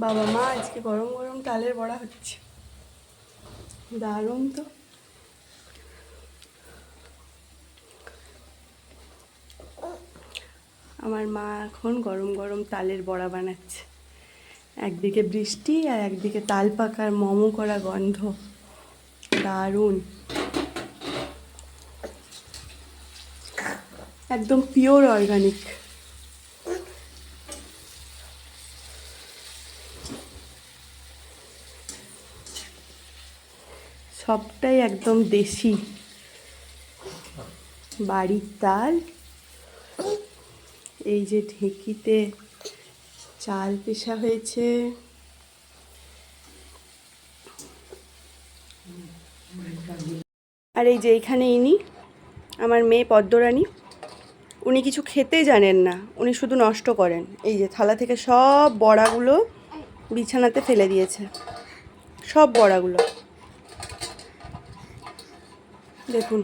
বাবা মা, আজকে গরম গরম তালের বড়া হচ্ছে। দারুণ তো। আমার মা এখন গরম গরম তালের বড়া বানাচ্ছে। একদিকে বৃষ্টি আর একদিকে তাল পাকার মমো করা গন্ধ। দারুণ। একদম পিওর অর্গানিক সবটাই একদম দেশি। বাড়ির তাল, এই যে ঢেঁকিতে চাল পেশা হয়েছে। আর এই যে এইখানে ইনি, আমার মেয়ে পদ্মরানী, উনি কিছু খেতে জানেন না, উনি শুধু নষ্ট করেন। এই যে থালা থেকে সব বড়াগুলো বিছানাতে ফেলে দিয়েছে। সব বড়াগুলো। দেখুন,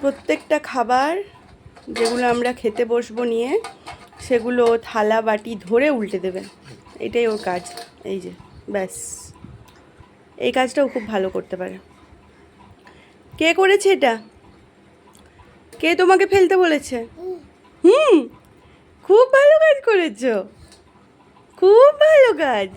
প্রত্যেকটা খাবার যেগুলো আমরা খেতে বসবো নিয়ে, সেগুলো থালা, বাটি ধরে উল্টে দেবে এটাই ওর কাজ, এই যে, ব্যাস। এই কাজটাও খুব ভালো করতে পারে। কে করেছে এটা? কে তোমাকে ফেলতে বলেছে? হুম, খুব ভালো কাজ করেছ। খুব ভালো কাজ।